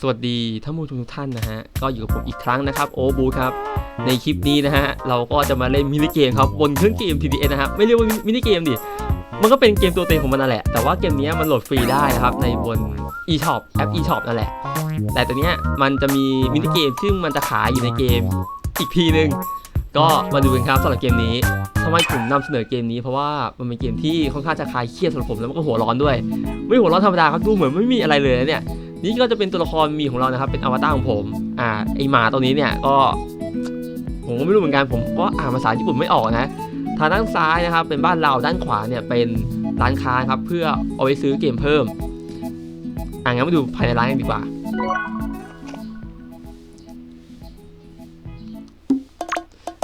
สวัสดีท่านผู้ชมทุกท่านนะฮะ ก็อยู่กับผมอีกครั้งนะครับโอบูครับ ในคลิปนี้นะฮะ เราก็จะมาเล่นมินิเกมครับ บนเครื่องเกม TTS นะครับ ไม่เรียกว่ามินิเกมดิ มันก็เป็นเกมตัวเต็งของมันนั่นแหละ แต่ว่าเกมนี้มันโหลดฟรีได้นะครับ ในบน eShop แอป eShop นั่นแหละ แต่ตัวเนี้ยมันจะมีมินิเกมซึ่งมันจะขายอยู่ในเกมอีกทีนึง ก็มาดูกันครับสำหรับเกมนี้ทำไมผมนำเสนอเกมนี้เพราะว่ามันเป็นเกมที่ค่อนข้างจะคลายเครียดสำหรับผมแล้วมันก็หัวร้อนด้วย ไม่หัวร้อนธรรมดาครับดูเหมือนไม่มีอะไรเลยนะเนี่ย นี่ก็จะเป็นตัวละครมีของเรานะครับ เป็นอวตารของผม อ่า ไอหมาตัวนี้เนี่ยก็ ผมก็ไม่รู้เหมือนกัน ผมก็อ่านภาษาญี่ปุ่นไม่ออกนะ ทางด้านซ้ายนะครับ เป็นบ้านเรา ด้านขวาเนี่ยเป็นร้านค้าครับ เพื่อเอาไว้ซื้อเกมเพิ่ม อ่างั้นมาดูภายในร้านกันดีกว่า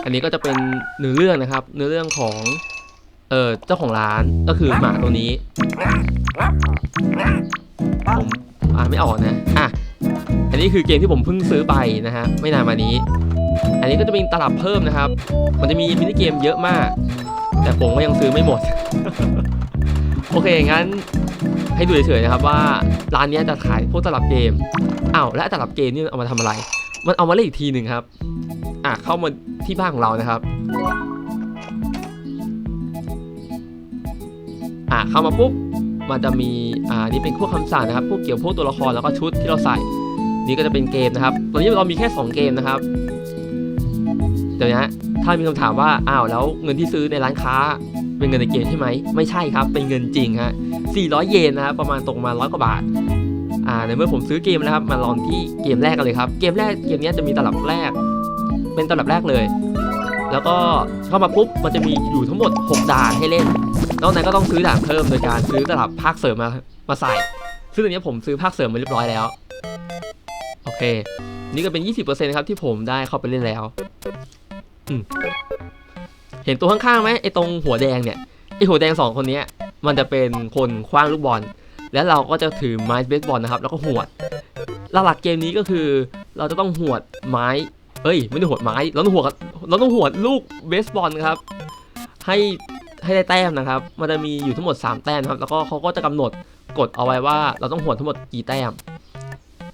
อันนี้ก็จะเป็นเนื้อเรื่องนะครับ เนื้อเรื่องของเออเจ้าของร้านก็คือหมาตัวนี้ ผม อ่านไม่ออกนะอะอันนี้คือเกมที่ผมเพิ่งซื้อไปนะฮะไม่นานมานี้ อันนี้ก็จะเป็นตลับเพิ่มนะครับ มันจะมีมินิเกมเยอะมาก แต่ผมก็ยังซื้อไม่หมด โอเคงั้นให้ดูเฉยๆนะครับว่าร้านนี้จะขายพวกตลับเกมอ้าวและตลับเกมนี่เอามาทำอะไร มันเอามาเล่นอีกทีหนึ่งครับอะเข้ามาที่บ้านของเรานะครับอะเข้ามาปุ๊บ มันจะมีอ่านี่เป็นพวกคำสั่งนะครับพวกเกี่ยวพวกตัวละครแล้วก็ชุดที่เราใส่ นี่ก็จะเป็นเกมนะครับตอนนี้เรามีแค่ 2 เกมนะครับเดี๋ยวนะถ้ามีคำถามว่าอ้าวแล้วเงินที่ซื้อในร้านค้าเป็นเงินในเกมใช่ไหมไม่ใช่ครับ เป็นเงินจริงฮะ400 เยนนะครับประมาณตกมาร้อยกว่าบาทอ่าในเมื่อผมซื้อเกมนะครับมาลองที่เกมแรกกันเลยครับ เกมแรกเกมนี้จะมีตลับแรก เป็นตลับแรกเลย แล้วก็เข้ามาปุ๊บมันจะมีอยู่ทั้งหมด 6 ด่านให้เล่นนอกนั้นก็ต้องซื้อด่านเพิ่มโดยการซื้อตลับภาคเสริมมามาใส่ ซึ่งอันนี้ผมซื้อภาคเสริมมาเรียบร้อยแล้ว โอเค นี่ก็เป็น 20%ครับที่ผมได้เข้าไปเล่นแล้วเห็นตัวข้างๆไหมไอ้ตรงหัวแดงเนี่ยไอ้หัวแดงสองคนนี้มันจะเป็นคนคว้างลูกบอล แล้วเราก็จะถือไม้เบสบอลนะครับ แล้วก็หวดหลักๆเกมนี้ก็คือเราจะต้องหวดไม้ เอ้ยไม่ได้หวดไม้เราต้องหวดเราต้องหวดลูกเบสบอลครับ ให้ให้ได้แต้มนะครับ มันจะมีอยู่ทั้งหมด 3 แต้มครับ แล้วก็เขาก็จะกำหนดกฎเอาไว้ว่า เราต้องหวดทั้งหมดกี่แต้ม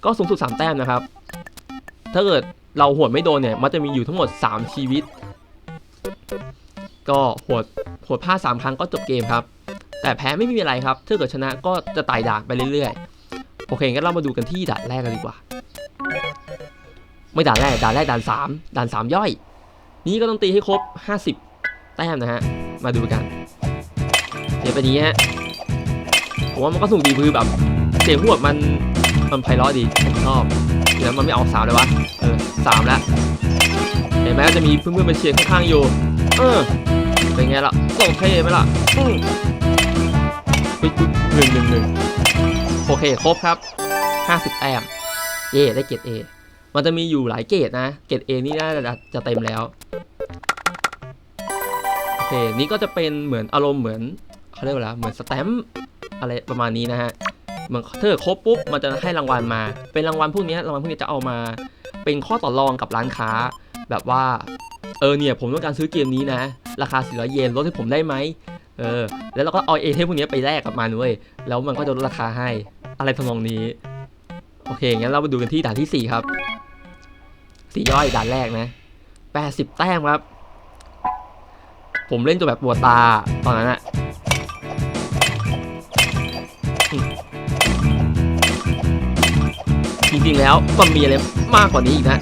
ก็สูงสุด 3 แต้มนะครับ ถ้าเกิดเราหวดไม่โดนเนี่ย มันจะมีอยู่ทั้งหมด 3 ชีวิต ก็หวดหวดพลาด3ครั้งก็จบเกมครับ แต่แพ้ไม่มีอะไรครับ ถ้าเกิดชนะก็จะไต่ด่านไปเรื่อยๆ โอเคงั้นเรามาดูกันที่ด่านแรกกันดีกว่า ไม่ด่านแรกด่านแรกด่านสามด่านสามย่อย นี้ก็ต้องตีให้ครบ 50 แต้มนะฮะ มาดูกันเดี๋ยวเป็นอย่างนี้ฮะผมว่ามันก็สนุกดีคือแบบเสียงหัวมันมันไพเราะดีผมชอบแล้วมันไม่ออกสามเลยวะเออสามแล้วเห็นไหมจะมีเพื่อนๆมาเชียร์ข้างๆอยู่เออเป็นไงล่ะโอเคไหมล่ะอืมอุ๊ยอุ๊ยหนึ่งหนึ่งหนึ่งโอเคครบครับ 50 แต้มเย่ได้เกรด A มันจะมีอยู่หลายเกรดนะ เกรด A นี่น่าจะจะเต็มแล้ว โอเค นี่ก็จะเป็นเหมือนอารมณ์เหมือนเขาเรียกว่าอะไรเหมือนสแตมป์อะไรประมาณนี้นะฮะเหมือนเกิดครบปุ๊บ มันจะให้รางวัลมา เป็นรางวัลพวกนี้รางวัลพวกนี้จะเอามา เป็นข้อต่อรองกับร้านค้า แบบว่า เออเนี่ย ผมต้องการซื้อเกมนี้นะ ราคา400เยนลดให้ผมได้ไหมเออ แล้วเราก็เอาเอเทมพวกนี้ไปแลกกับมันเว้ย แล้วมันก็จะลดราคาให้ อะไรทำนองนี้ โอเค งั้นเรามาดูกันที่ด่านที่ 4 ครับ สี่ย่อยด่านแรกนะ80แต้มครับ ผมเล่นจนแบบปวดตาตอนนั้นอะจริงๆแล้วมันมีอะไรมากกว่านี้อีกนะ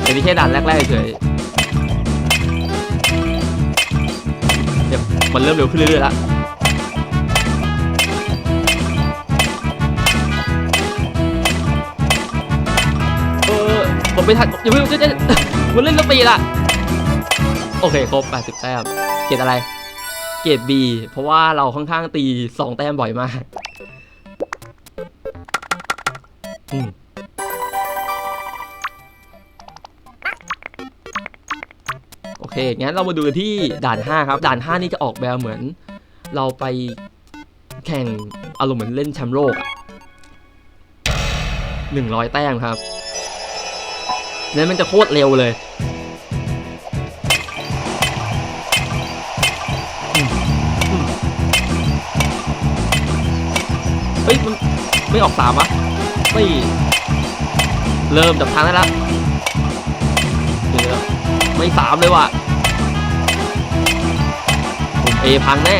แต่นี่แค่ด่านแรกๆเฉยเดี๋ยวมันเริ่มเร็วขึ้นเรื่อยๆแล้ว ผมไม่ทันอย่าเพิ่งจะจะมันเล่นแล้วตีละโอเคครบ80แต้มเกรดอะไร เกรด B เพราะว่าเราค่อนข้างตี 2 แต้มบ่อยมากอืมโอเค งั้นเรามาดูกันที่ด่าน 5 ครับ ด่าน 5 นี่จะออกแบบเหมือน เราไปแข่งอารมณ์เหมือนเล่นแชมป์โลกอะ100 แต้มครับ แล้วมันจะโคตรเร็วเลยเฮ้ยมันไม่ออกสามวะนี่เริ่มจับทางได้แล้วไม่สามเลยว่ะผมเอพังแน่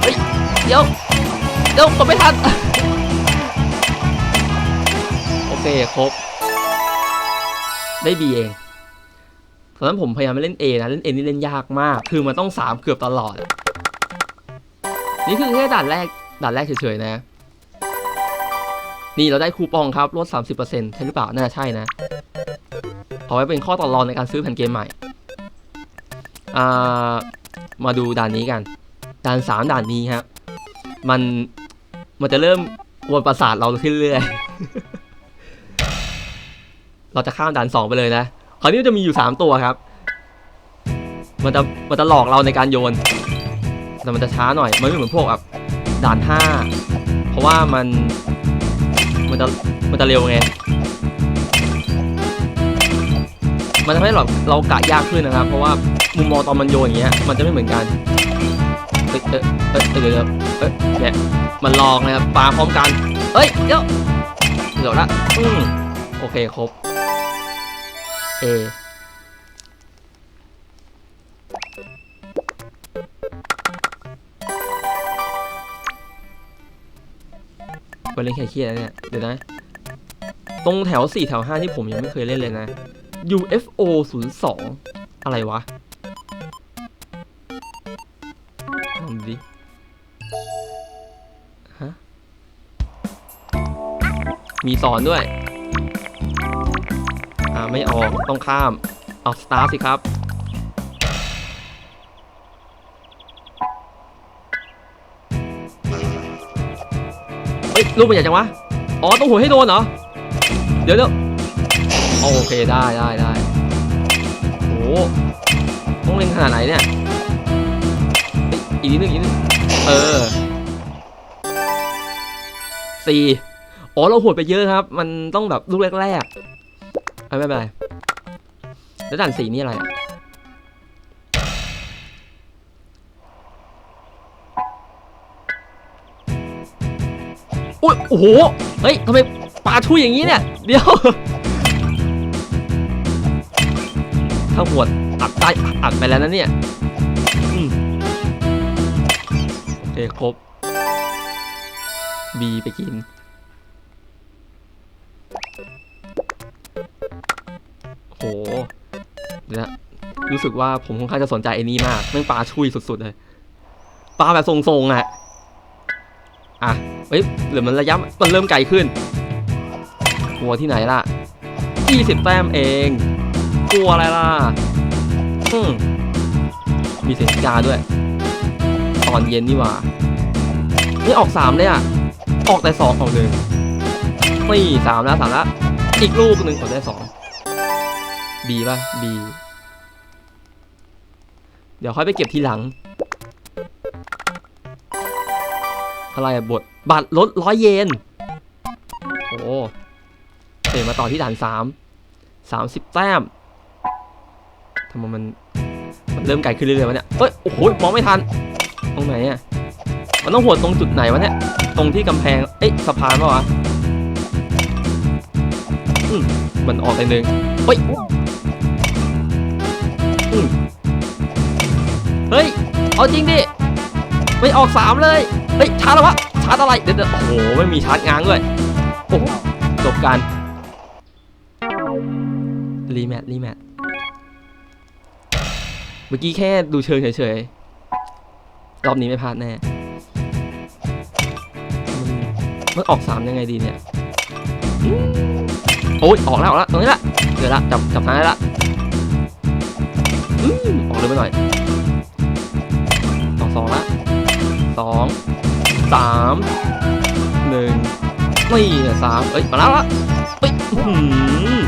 เฮ้ยเดี๋ยวเดี๋ยวกดไม่ทัน เคครบ ได้ B เองตอนนั้นผมพยายามไม่เล่น A นะเล่น A นี่เล่นยากมาก คือมันต้อง 3 เกือบตลอด นี่คือแค่ด่านแรกด่านแรกเฉยๆนะ นี่เราได้คูปองครับลด 30%ใช่หรือเปล่า น่าจะใช่นะ เอาไว้เป็นข้อต่อรองในการซื้อแผ่นเกมใหม่ามาดูด่านนี้กัน ด่านสามด่านนี้ครับ มันมันจะเริ่มวนประสาทเราขึ้นเรื่อย เราจะข้ามด่านสองไปเลยนะคราวนี้จะมีอยู่สามตัวครับ มันจะมันจะหลอกเราในการโยน แต่มันจะช้าหน่อย มันไม่เหมือนพวกแบบด่านห้าเพราะว่ามันมันจะมันจะเร็วไง มันทำให้เราเรากะยากขึ้นนะครับ เพราะว่ามุมมองตอนมันโยนอย่างเงี้ย มันจะไม่เหมือนกัน เอ้ยเอ้ยเอ้ยเดี๋ยวเอ้ยเนี่ยมันลองนะครับปาพร้อมกัน เอ้ย เดี๋ยวเดี๋ยวละอืมโอเคครบ A ไปเล่นแค่เครียดแล้วเนี่ย เดี๋ยวนะ ตรงแถว 4 แถว 5 ที่ผมยังไม่เคยเล่นเลยนะ UFO 02 อะไรวะลองดูดิฮะมีสอนด้วย อ่าไม่ออกต้องข้าม เอาสตาร์สิครับ เฮ้ยรูปมันใหญ่จังวะ อ๋อต้องหัวให้โดนเหรอ เดี๋ยวเดี๋ยวโอเคได้ได้ได้โอ้โหต้องเล่นขนาดไหนเนี่ยอีกนิดนึงอีกนิดนึงเออสี่อ๋อเราหวดไปเยอะครับ มันต้องแบบลูกแรกๆ ไม่เป็นไร แล้วด่านสีนี่อะไรอะอุ้ยโอ้โห เฮ้ยทำไมปลาทุยอย่างนี้เนี่ย เดี๋ยว ถ้าหวดอัดได้อัดไปแล้วนะเนี่ยอโอเคครบ B ไปกิน นะรู้สึกว่าผมค่อนข้างจะสนใจไอ้นี่มากแม่งปลาชุยสุดๆเลยปลาแบบทรงๆอะอะเฮ้ยหรือมันระยะมันเริ่มไกลขึ้นกลัวที่ไหนล่ะ20แต้มเอง กลัวอะไรล่ะอืมมีเสียงกาด้วย ตอนเย็นนี่ว่านี่ออกสามเลยอะ ออกแต่สองออกหนึ่งนี่สามแล้วสามแล้ว อีกลูกหนึ่งออกได้สอง บีป่ะบีเดี๋ยวค่อยไปเก็บทีหลัง อะไรอะบทบัตรลดร้อยเยน โอ้เดี๋ยวมาต่อที่ด่านสามสามสิบแต้มทำไมมันมันเริ่มไกลขึ้นเรื่อยๆวะเนี่ยเฮ้ย โอ้โห มองไม่ทัน ตรงไหนอะมันต้องหัวตรงจุดไหนวะเนี่ย ตรงที่กำแพง เอ๊ะสะพานปะวะ อืมมันออกไปหนึ่งเฮ้ย เฮ้ย เอาจริงดิ ไม่ออกสามเลย เฮ้ยชาร์จแล้ววะชาร์จอะไรเดี๋ยวเดี๋ยวโอ้โห ไม่มีชาร์จง้างด้วย โอ้โห จบกัน รีแมท รีแมท เมื่อกี้แค่ดูเชิงเฉยๆ รอบนี้ไม่พลาดแน่ มันออกสามยังไงดีเนี่ยอืมโอ้ยออกแล้วออกแล้วตรงนี้ละเดี๋ยวละจับจับทางได้ละอืมออกเลยไปหน่อย ออกสองละสองสามหนึ่งนี่สามเอ้ยมาแล้วละเอ้ยอื้อหือ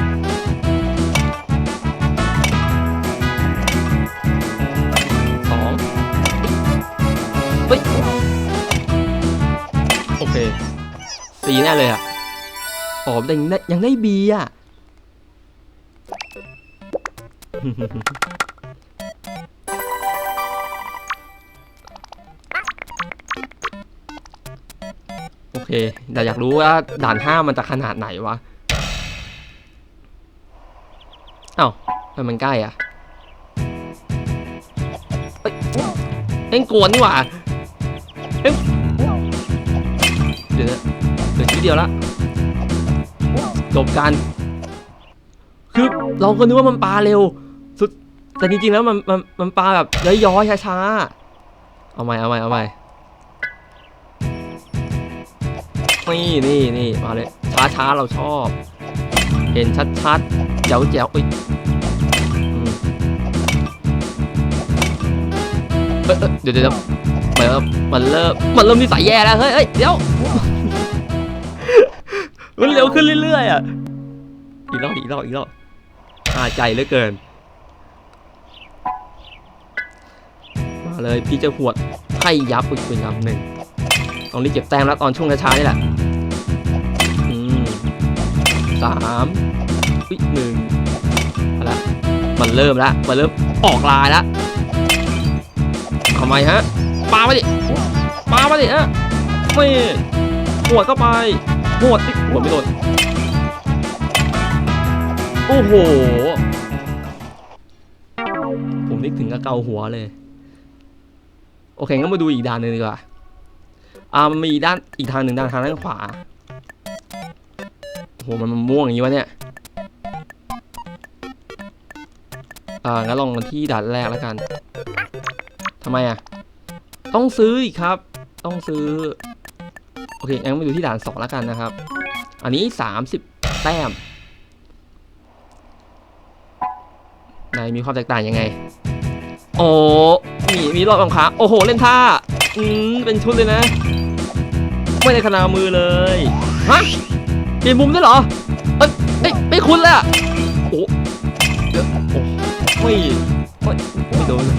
สองเฮ้ยโอเคสีแน่เลยอะอ๋อแต่ยังได้ยังได้บีอะ โอเค แต่อยากรู้ว่าด่านห้ามันจะขนาดไหนวะเอ้าทำไมมันใกล้อะเอ้ยเอ็งกวนนี่หว่าเอ็งเดี๋ยวนะเดี๋ยวทีเดียวละจบกัน คือเราก็นึกว่ามันปลาเร็ว สุด แต่จริงๆแล้วมันมันมันปลาแบบย้อยๆช้าๆ เอาใหม่เอาใหม่เอาใหม่ นี่นี่นี่มาเลยช้าช้าเราชอบ เห็นชัดๆแจ๋วแจ๋วอุ้ยอืมเอ้ยเดี๋ยวเดี๋ยวมันเริ่มมันเริ่มมันเริ่มนิสัยแย่แล้วเฮ้ยเฮ้ยเดี๋ยวมันเร็วขึ้นเรื่อยๆอะอีกรอบอีกรอบอีกรอบอาใจเหลือเกินมาเลยพี่จะหวดให้ยับอีกเป็นคำหนึ่ง ต้องรีบเก็บแต้มแล้วตอนช่วงช้าๆนี่แหละสามอีกหนึ่งอาละมันเริ่มแล้วมันเริ่มออกลายแล้วทำไมฮะปามาดิปามาดิฮะไม่หวดเข้าไปหวดติหวดไม่โดนโอ้โห ผมนึกถึงกับเกาหัวเลย โอเคงั้นมาดูอีกด้านหนึ่งดีกว่า อ่ามันมีด้านอีกทางหนึ่งด้านทางด้านขวาโหมันมันม่วงอย่างนี้วะเนี่ยอ่างั้นลองที่ด่านแรกแล้วกันทำไมอะ ต้องซื้ออีกครับ ต้องซื้อ โอเคงั้นมาดูที่ด่านสองแล้วกันนะครับ อันนี้สามสิบแต้มไหนมีความแตกต่างยังไง โอ้มีมีรอบรองขาโอ้โห เล่นท่า อืมเป็นชุดเลยนะ ไม่ได้ขนามือเลย ฮะเปลี่ยนมุมได้เหรอ เอ้ยเอ้ยไม่คุ้นเลยอะโอ้เดี๋ยวโอ้ไม่ไม่ไม่โดนเลย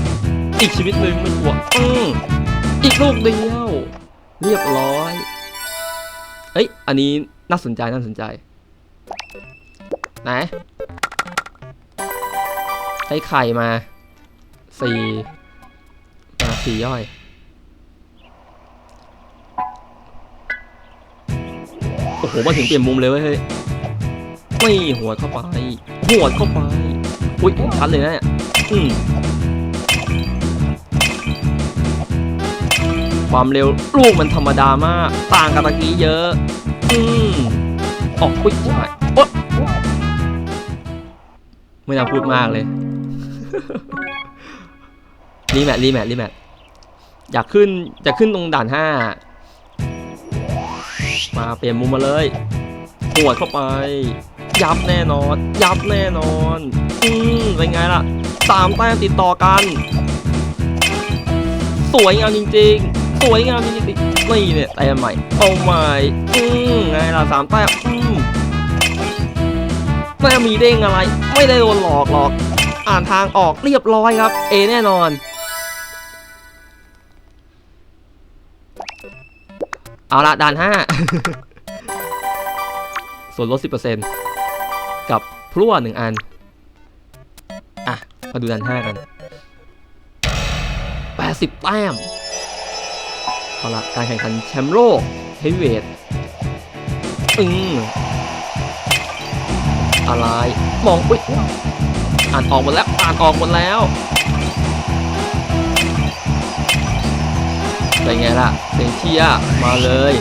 อีกชีวิตหนึ่งไม่กลัวอืมอีกลูกเดียวเรียบร้อยเอ้ย อันนี้น่าสนใจน่าสนใจ ไหนได้ไข่มาสี่มาสี่ย่อย โอ้โหมาถึงเปลี่ยนมุมเลยเว้ยเฮ้ยไม่หัวเข้าไปหัวเข้าไปอุ้ยชัดเลยนะเนี่ยอืมความเร็วลูกมันธรรมดามาก ต่างกับตะกี้เยอะ อืมออกอุ้ยใช่โอ๊ไม่น่าพูดมากเลยรีแมทรีแมทรีแมทอยากขึ้นจะขึ้นตรงด่านห้า มาเปลี่ยนมุมมาเลยหัวดเข้าไป ยับแน่นอน ยับแน่นอน อืมเป็นไงล่ะสามแต้มติดต่อกัน สวยงามจริง ๆ สวยงามจริงๆนี่เนี่ยแต้มใหม่เอาใหม่อืมไงล่ะสามแต้มอืมแม่มีเด้งอะไร ไม่ได้โดนหลอกหรอก อ่านทางออกเรียบร้อยครับ เอแน่นอน เอาละด่านห้าส่วนลด 10%กับพลั่วหนึ่งอัน อะ มาดูด่านห้ากัน 80 แต้ม เอาละการแข่งขันแชมป์โลกเฮฟวีเวทอืมอะไร มอง อุ้ยอ่านออกหมดแล้ว อ่านออกหมดแล้ว เป็นไงล่ะ เสียงเชียร์มาเลย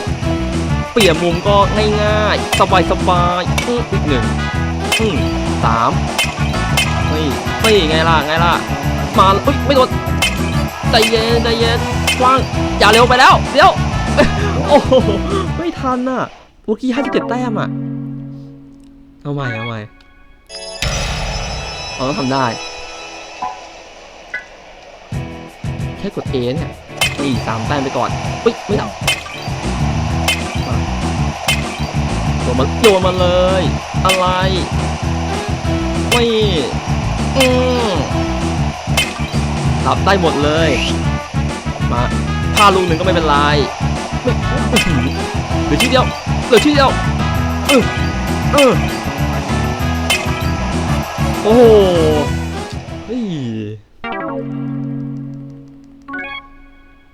เปลี่ยนมุมก็ง่ายๆ สบายสบายๆอื้ออีกหนึ่งอืมสามเฮ้ยเฮ้ยไงล่ะ ไงล่ะ มาอุ้ย ไม่โดนใจเย็นใจเย็นกว้าง อย่าเร็วไปแล้วเดี๋ยว โอ้โห ไม่ทันอะเมื่อกี้ห้าสิบเจ็ดแต้มอะ เอาใหม่ เอาใหม่ เราต้องทำได้ แค่กด A เนี่ย นี่สามแต้มไปก่อนอุ้ยไม่ได้โยนมาโยนมาเลย อะไรไม่อืมรับได้หมดเลย มาถ้าลูกหนึ่งก็ไม่เป็นไรเหลือที่เดียวเหลือที่เดียวเออเออโอ้โห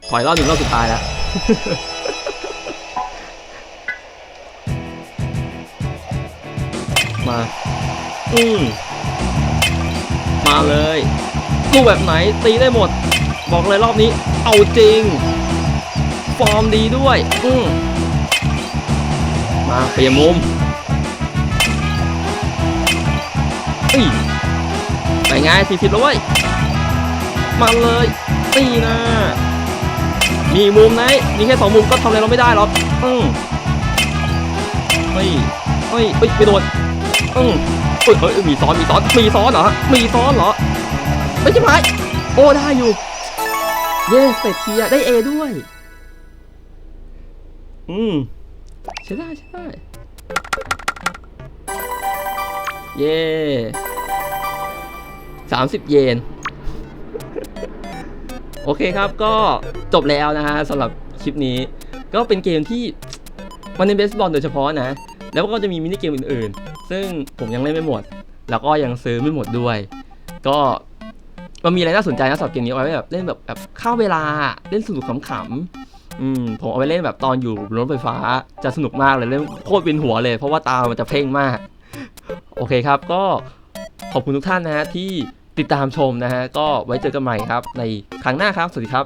ถอยรอบหนึ่งรอบสุดท้ายแล้วมา อืมมาเลยลูกแบบไหนตีได้หมด บอกเลยรอบนี้ เอาจริง ฟอร์มดีด้วย อืมมาเปลี่ยนมุมอีไปไงสิสิบแล้วเว้ยมาเลยตีนะ มีมุมไหนมีแค่สองมุมก็ทำอะไรเราไม่ได้หรอกอืมเฮ้ยเฮ้ยเฮ้ยไปโดนอืมเฮ้ยเฮ้ยมีซ้อนมีซ้อนมีซ้อนเหรอมีซ้อนเหรอไม่ใช่ไหมโอ้ได้อยู่ เย้เสร็จเทียได้เอด้วย อืมใช่ได้ใช่ได้เย้สามสิบเยน โอเคครับก็จบแล้วนะฮะสำหรับคลิปนี้ ก็เป็นเกมที่มันในเบสบอลโดยเฉพาะนะ แล้วก็จะมีมินิเกมอื่นๆ ซึ่งผมยังเล่นไม่หมด แล้วก็ยังซื้อไม่หมดด้วย ก็มันมีอะไรน่าสนใจนะสำหรับเกมนี้เอาไว้แบบเล่นแบบแบบฆ่าเวลาเล่นสนุกขำๆอืมผมเอาไว้เล่นแบบตอนอยู่รถไฟฟ้าจะสนุกมากเลยเล่นโคตรเป็นหัวเลย เพราะว่าตามันจะเพ่งมาก โอเคครับก็ขอบคุณทุกท่านนะฮะที่ ติดตามชมนะฮะ ก็ไว้เจอกันใหม่ครับ ในครั้งหน้าครับ สวัสดีครับ